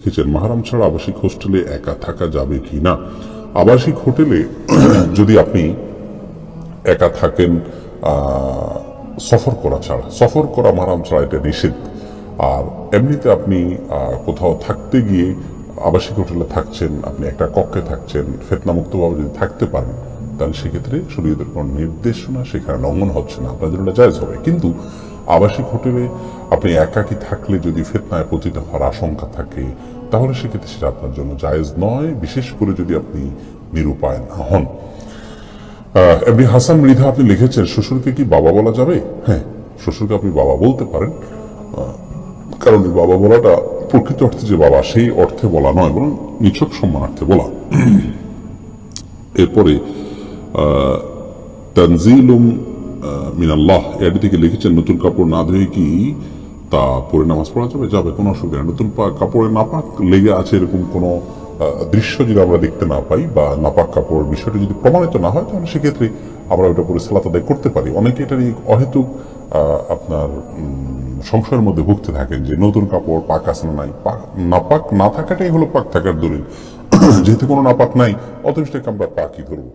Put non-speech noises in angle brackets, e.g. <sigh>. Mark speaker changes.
Speaker 1: লিখেছেন মাহারাম ছাড়া আবাসিক হোস্টেলে একা থাকা যাবে কি না? আবাসিক হোটেলে <clears throat> যদি আপনি একা থাকেন সফর করা ছাড়া, সফর করা মারাম ছাড়া এটা নিষেধ। আর এমনিতে আপনি কোথাও থাকতে গিয়ে আবাসিক হোটেলে থাকছেন, আপনি একটা কক্ষে থাকছেন, ফেতনামুক্তভাবে যদি থাকতে পারেন, তাহলে সেক্ষেত্রে শরীয়তের কোনো নির্দেশনা সেখানে লঙ্ঘন হচ্ছে না। আপনার জন্য জায়জ হবে। কিন্তু আবাসিক হোটেলে আপনি একাকি থাকলে যদি ফেতনায় পতিত হওয়ার আশঙ্কা থাকে, তাহলে সেক্ষেত্রে সেটা আপনার জন্য জায়েজ নয়, বিশেষ করে যদি আপনি নিরুপায় না হন। এমনি হাসান মৃধা, আপনি লিখেছেন, শ্বশুরকে কি বাবা বলা যাবে? হ্যাঁ শ্বশুরকে আপনি বাবা বলতে পারেন। কারণ বাবা বলাটা প্রকৃত অর্থে যে বাবা, সেই অর্থে বলা নয়, বরং নিছক সম্মানার্থে বলা। এরপরে তানজিলুম মিনাল্লাহ, এর থেকে লিখেছেন, নতুন কাপড় না ধুয়ে কি তা পরে নামাজ পড়া যাবে? যাবে, কোনো অসুবিধা নেই। নতুন কাপড়ে নাপাক লেগে আছে এরকম কোনো দৃশ্য যদি আমরা দেখতে না পাই বা নাপাক কাপড় বিষয়টা যদি প্রমাণিত না হয়, তাহলে সেক্ষেত্রে আমরা ওটা পরে সালাত আদায় করতে পারি। অনেকে এটা নিয়ে অহেতুক আপনার সংশয়ের মধ্যে ভুগতে থাকেন যে নতুন কাপড় পাক আছে না নাই। পা- নাপাক না থাকাটাই হলো পাক থাকার দলিল। <clears throat> যেহেতু কোনো নাপাক নাই অত আমরা পাকই ধরবো।